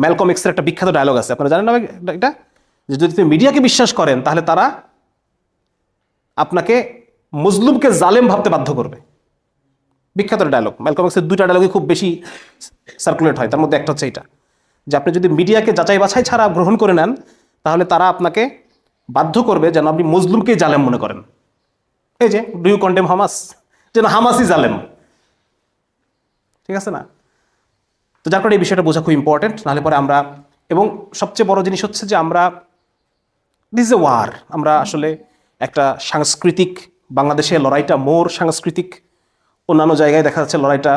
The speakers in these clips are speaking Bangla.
ম্যালকম এক্সের একটা বিখ্যাত ডায়লগ আছে। আপনারা জানেন না এটা- যে যদি তুমি মিডিয়াকে বিশ্বাস করেন, তাহলে তারা আপনাকে মজলুমকে জালেম ভাবতে বাধ্য করবে। বিখ্যাত ডায়লগ ম্যালকম এক্সের দুইটা ডায়লগে খুব বেশি সার্কুলেট হয়। তার মধ্যে একটা হচ্ছে এটা যে আপনি যদি মিডিয়াকে যাচাই বাছাই ছাড়া গ্রহণ করে নেন, তাহলে তারা আপনাকে বাধ্য করবে যেন আপনি মজলুমকেই জালেম মনে করেন। এই যে ডু ইউ কন্ডেম হামাস যেন হামাসই জালেম। ঠিক আছে না? তো যার কারণে এই বিষয়টা বোঝা খুব ইম্পর্টেন্ট নাহলে পরে আমরা, এবং সবচেয়ে বড় জিনিস হচ্ছে যে আমরা দিস এ ওয়ার আমরা আসলে একটা সাংস্কৃতিক বাংলাদেশের লড়াইটা মোর সাংস্কৃতিক, অন্যান্য জায়গায় দেখা যাচ্ছে লড়াইটা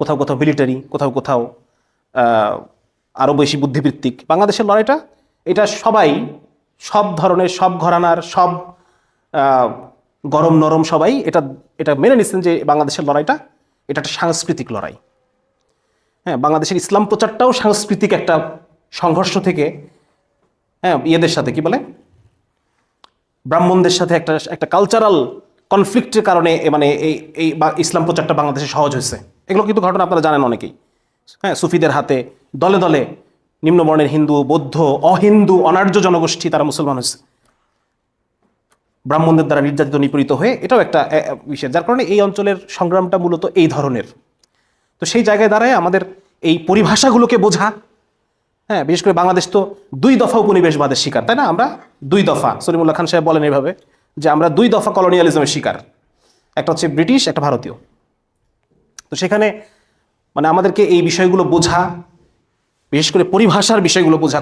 কোথাও কোথাও মিলিটারি কোথাও কোথাও আরও বেশি বুদ্ধিবৃত্তিক। বাংলাদেশের লড়াইটা, এটা সবাই, সব ধরনের, সব ঘরানার, সব গরম নরম সবাই এটা এটা মেনে নিচ্ছেন যে বাংলাদেশের লড়াইটা, এটা একটা সাংস্কৃতিক লড়াই। হ্যাঁ বাংলাদেশের ইসলাম প্রচারটাও সাংস্কৃতিক একটা সংঘর্ষ থেকে হ্যাঁ ইয়েদের সাথে, কি বলে? ব্রাহ্মণদের সাথে একটা একটা কালচারাল কনফ্লিক্টের কারণে মানে এই এই ইসলাম প্রচারটা বাংলাদেশে সহজ হয়েছে। এগুলো কিন্তু ঘটনা আপনারা জানেন অনেকেই। হ্যাঁ সুফিদের হাতে দলে দলে নিম্নবর্ণের হিন্দু, বৌদ্ধ, অহিন্দু, অনার্য জনগোষ্ঠী তারা মুসলমান হয়েছে। ব্রাহ্মণদের দ্বারা নির্যাতিত, নিপীড়িত হয়ে এটাও একটা বিষয়। যার কারণে এই অঞ্চলের সংগ্রামটা মূলত এই ধরনের। তো সেই জায়গায় দাঁড়ায় আমাদের এই পরিভাষাগুলোকে বোঝা। হ্যাঁ বিশেষ করে বাংলাদেশ তো দুই দফা উপনিবেশবাদের শিকার, তাই না? আমরা দুই দফা, সলিমুল্লাহ খান সাহেব বলেন এভাবে যে আমরা দুই দফা কলোনিয়ালিজমের শিকার। একটা হচ্ছে ব্রিটিশ, একটা ভারতীয়। তো সেখানে মানে আমাদেরকে এই বিষয়গুলো বোঝা, বিশেষ করে পরিভাষার বিষয়গুলো বোঝা।